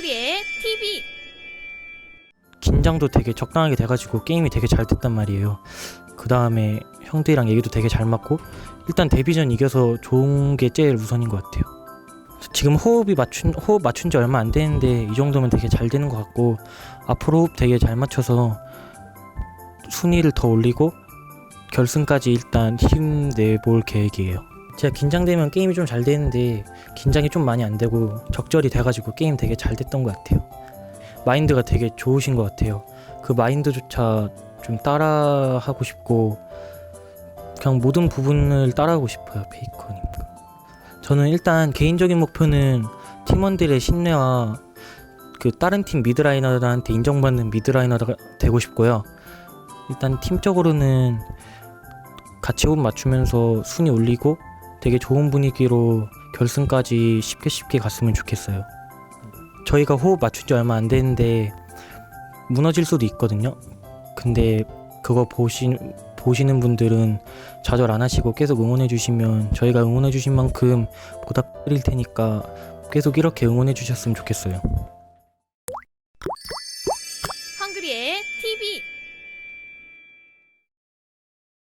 TV 긴장도 되게 적당하게 돼가지고 게임이 되게 잘 됐단 말이에요. 그 다음에 형들이랑 얘기도 되게 잘 맞고 일단 데뷔전 이겨서 좋은 게 제일 우선인 것 같아요. 지금 호흡이 맞춘 호흡 맞춘 지 얼마 안 되는데 이 정도면 되게 잘 되는 것 같고 앞으로 호흡 되게 잘 맞춰서 순위를 더 올리고 결승까지 일단 힘내볼 계획이에요. 제가 긴장되면 게임이 좀 잘 되는데 긴장이 좀 많이 안 되고 적절히 돼가지고 게임 되게 잘 됐던 것 같아요. 마인드가 되게 좋으신 것 같아요. 그 마인드조차 좀 따라하고 싶고 그냥 모든 부분을 따라하고 싶어요 베이커님. 저는 일단 개인적인 목표는 팀원들의 신뢰와 그 다른 팀 미드라이너들한테 인정받는 미드라이너가 되고 싶고요. 일단 팀적으로는 같이 호흡 맞추면서 순위 올리고 되게 좋은 분위기로 결승까지 쉽게 쉽게 갔으면 좋겠어요. 저희가 호흡 맞춘 지 얼마 안 됐는데 무너질 수도 있거든요. 근데 그거 보시, 보시는 분들은 좌절 안 하시고 계속 응원해 주시면 저희가 응원해 주신 만큼 보답드릴 테니까 계속 이렇게 응원해 주셨으면 좋겠어요. 헝그리의 TV